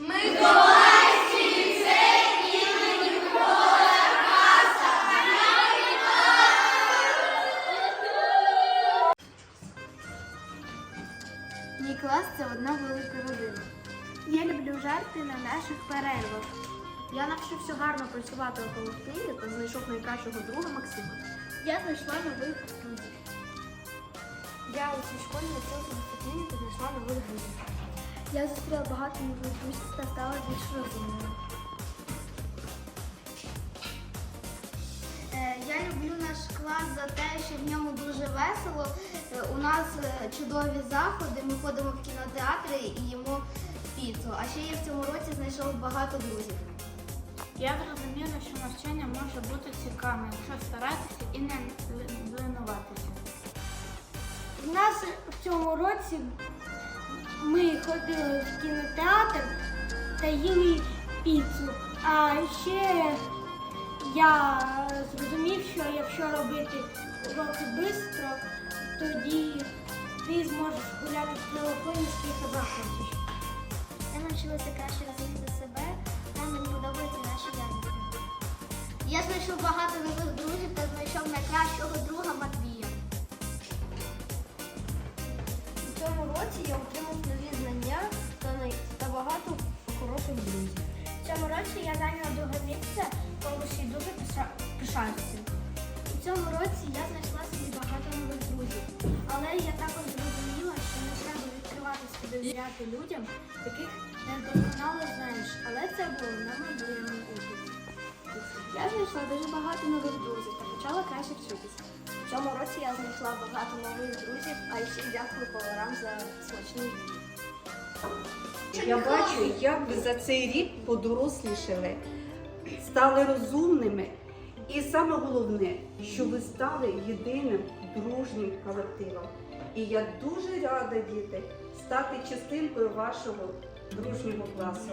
Мій клас це одна велика родина. Я люблю жарти на наших перервах. Я навчився гарно працювати у колективі та знайшов найкращого друга Максима. Я знайшла нових друзів. Я у цій школі навчилася дисципліні та знайшла нових друзів. Я зустріла багато нових друзів та стала більш розумною. Е, Я люблю наш клас за те, що в ньому дуже весело. Е, У нас е, чудові заходи, ми ходимо в кінотеатри і їмо піцу. А ще я в цьому році знайшов багато друзів. Я зрозуміла, що навчання може бути цікавим, якщо старатися і не линуватися. У нас в цьому році ходили в кінотеатр та їли піцу. А ще я зрозумів, що якщо робити уроки швидко, тоді ти зможеш гуляти в телефоні скільки захочеш. Я навчилася краще розуміти себе, та мені подобаються наші ягідки. Я знайшов багато нових друзів та знайшов найкращого друга Матвія. Цьому році я отримав нові знання та, багато хороших друзів. В цьому році я зайняла друге місце, тому що дуже пиша- пишаюся. У цьому році я знайшла собі багато нових друзів. Але я також зрозуміла, що не треба відкриватися і довіряти людям, яких не досконало знаєш. Але це було на моєму опиті. Я знайшла дуже багато нових друзів та почала краще вчитися. В цьому році я знайшла багато нових друзів, а ще дякую поварам за смачні їжі. Я бачу, як ви за цей рік подорослішали, стали розумними. І саме головне, що ви стали єдиним дружнім колективом. І я дуже рада, діти, стати частинкою вашого дружнього класу.